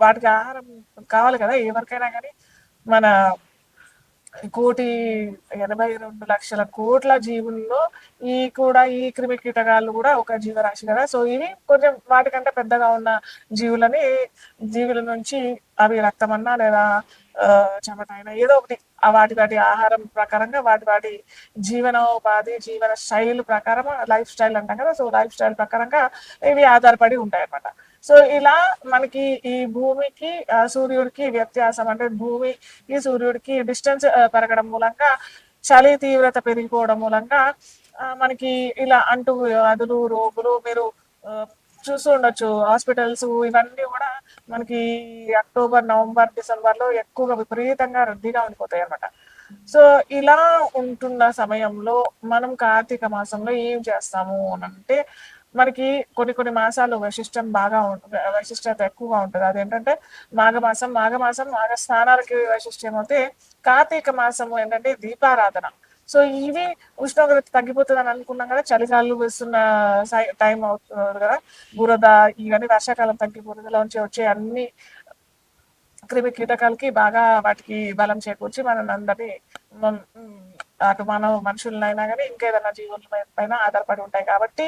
వాటికి ఆహారం కావాలి కదా ఎవరికైనా కానీ మన కోటి ఎనభై రెండు లక్షల కోట్ల జీవుల్లో ఈ కూడా ఈ క్రిమి కీటకాలు కూడా ఒక జీవరాశి కదా. సో ఇవి కొంచెం వాటికంటే పెద్దగా ఉన్న జీవులని జీవుల నుంచి అవి రక్తమన్నా లేదా ఆ, చెమట ఏదో ఒకటి ఆ వాటి వాటి ఆహారం ప్రకారంగా వాటి వాటి జీవనోపాధి జీవన శైలి ప్రకారం లైఫ్ స్టైల్ అంటాం కదా. సో లైఫ్ స్టైల్ ప్రకారంగా ఇవి ఆధారపడి ఉంటాయి అన్నమాట సో ఇలా మనకి ఈ భూమికి సూర్యుడికి వ్యత్యాసం అంటే భూమికి సూర్యుడికి డిస్టెన్స్ పెరగడం మూలంగా చలి తీవ్రత పెరిగిపోవడం మూలంగా మనకి ఇలా అంటూ వ్యాధులు రోగులు మీరు చూస్తూ ఉండొచ్చు. హాస్పిటల్స్ ఇవన్నీ కూడా మనకి అక్టోబర్ నవంబర్ డిసెంబర్లో ఎక్కువగా విపరీతంగా రద్దీగా ఉండిపోతాయి అన్నమాట సో ఇలా ఉంటున్న సమయంలో మనం కార్తీక మాసంలో ఏం చేస్తాము అని అంటే మనకి కొన్ని కొన్ని మాసాలు వైశిష్టం బాగా వైశిష్టత ఎక్కువగా ఉంటుంది. అదేంటంటే మాఘమాసం మాఘమాసం మాఘ స్నానాలకి వైశిష్టం అయితే కార్తీక మాసము ఏంటంటే దీపారాధన. సో ఇవి ఉష్ణోగ్రత తగ్గిపోతుంది అని అనుకున్నాం కదా చలికాలు వేస్తున్న టైం అవుతుంది కదా బురద ఇవన్నీ వర్షాకాలం తగ్గి బురదలోంచి వచ్చే అన్ని క్రిమి కీటకాలకి బాగా వాటికి బలం చేకూర్చి మనం అందరినీ అటు మనం మనుషులనైనా కానీ ఇంకేదైనా జీవుల పైన ఆధారపడి ఉంటాయి. కాబట్టి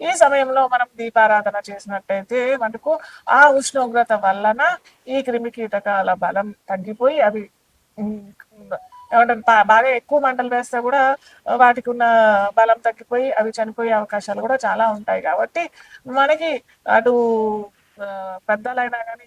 ఈ సమయంలో మనం దీపారాధన చేసినట్టయితే మనకు ఆ ఉష్ణోగ్రత వలన ఈ క్రిమి కీటకాల బలం తగ్గిపోయి అవి ఏమంటారు బాగా ఎక్కువ మంటలు వేస్తే కూడా వాటికి ఉన్న బలం తగ్గిపోయి అవి చనిపోయే అవకాశాలు కూడా చాలా ఉంటాయి. కాబట్టి మనకి అటు పెద్దలైనా కానీ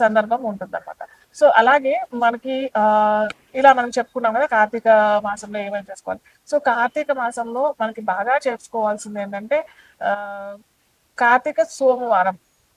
సందర్భం ఉంటుంది అనమాట సో అలాగే మనకి ఆ ఇలా మనం చెప్పుకున్నాం కదా కార్తీక మాసంలో ఏమేమి చేసుకోవాలి. సో కార్తీక మాసంలో మనకి బాగా చేసుకోవాల్సింది ఏంటంటే ఆ కార్తీక సోమవారం.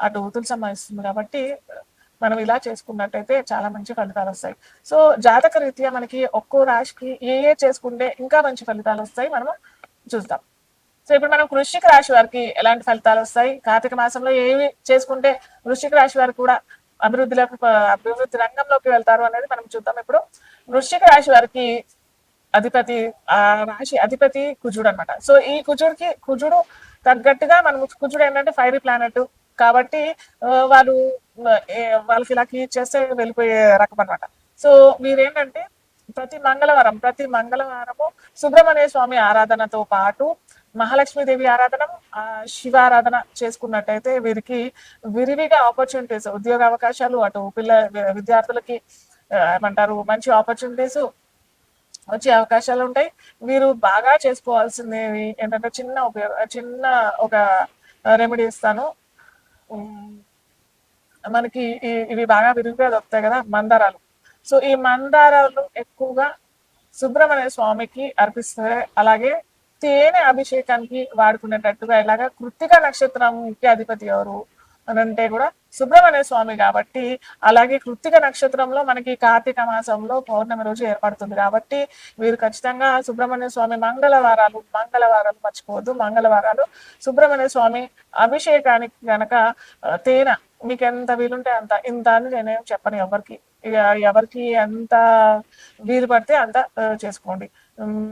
అటు ఊతులు సంభవిస్తుంది కాబట్టి మనం ఇలా చేసుకున్నట్టయితే చాలా మంచి ఫలితాలు వస్తాయి. సో జాతక రీత్యా మనకి ఒక్కో రాశికి ఏ ఏ చేసుకుంటే ఇంకా మంచి ఫలితాలు వస్తాయి మనము చూద్దాం. సో ఇప్పుడు మనం వృశ్చిక రాశి వారికి ఎలాంటి ఫలితాలు వస్తాయి? కార్తీక మాసంలో ఏవి చేసుకుంటే వృశ్చిక రాశి వారికి కూడా అభివృద్ధిలోకి అభివృద్ధి రంగంలోకి వెళ్తారు అనేది మనం చూద్దాం. ఇప్పుడు వృశ్చిక రాశి వారికి అధిపతి ఆ రాశి అధిపతి కుజుడు అనమాట సో ఈ కుజుడికి కుజుడు తగ్గట్టుగా మనం కుజుడు ఏంటంటే ఫైరీ ప్లానెట్ కాబట్టి వాళ్ళు వాళ్ళకి ఇలా చేస్తే వెళ్ళిపోయే రకం అనమాట సో మీరేంటంటే ప్రతి మంగళవారం ప్రతి మంగళవారము సుబ్రహ్మణ్య స్వామి ఆరాధనతో పాటు మహాలక్ష్మీదేవి ఆరాధన శివారాధన చేసుకున్నట్టయితే వీరికి విరివిగా ఆపర్చునిటీస్ ఉద్యోగ అవకాశాలు అటు పిల్ల విద్యార్థులకి ఏమంటారు మంచి ఆపర్చునిటీస్ వచ్చే అవకాశాలు ఉంటాయి. మీరు బాగా చేసుకోవాల్సిందేవి ఏంటంటే చిన్న ఉపయోగ చిన్న ఒక రెమెడీ ఇస్తాను. మనకి ఇవి బాగా విరివిగా దొరుకుతాయి కదా మందారాలు. సో ఈ మందారాలు ఎక్కువగా సుబ్రహ్మణ్య స్వామికి అర్పిస్తారు అలాగే తేనె అభిషేకానికి వాడుకునేటట్టుగా ఇలాగా కృత్తిక నక్షత్రంకి అధిపతి ఎవరు అని అంటే కూడా సుబ్రహ్మణ్య స్వామి కాబట్టి అలాగే కృత్తిక నక్షత్రంలో మనకి కార్తీక మాసంలో పౌర్ణమి రోజు ఏర్పడుతుంది కాబట్టి మీరు ఖచ్చితంగా సుబ్రహ్మణ్య స్వామి మంగళవారాలు మంగళవారాలు మర్చిపోవద్దు. మంగళవారాలు సుబ్రహ్మణ్య స్వామి అభిషేకానికి గనక తేనె మీకు ఎంత వీలుంటే అంత ఇంత అని నేనేం చెప్పను ఎవరికి. ఇక ఎవరికి ఎంత వీలు పడితే అంత చేసుకోండి.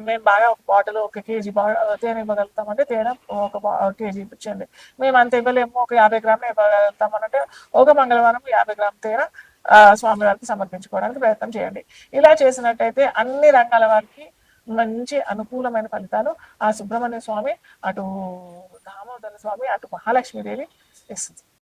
మేము బాగా ఒక బాటిల్ ఒక కేజీ బా తేనె ఇవ్వగలుగుతామంటే తేనె ఒక బా- కేజీ ఇప్పించండి మేము అంత ఇవ్వలేము. ఒక యాభై గ్రాములు ఇవ్వగలుగుతామనంటే ఒక మంగళవారం యాభై గ్రాముల తేనె ఆ, స్వామివారికి సమర్పించుకోవడానికి ప్రయత్నం చేయండి. ఇలా చేసినట్టయితే అన్ని రంగాల వారికి మంచి అనుకూలమైన ఫలితాలు ఆ సుబ్రహ్మణ్య స్వామి అటు దామోదర స్వామి అటు మహాలక్ష్మీదేవి ఇస్తుంది.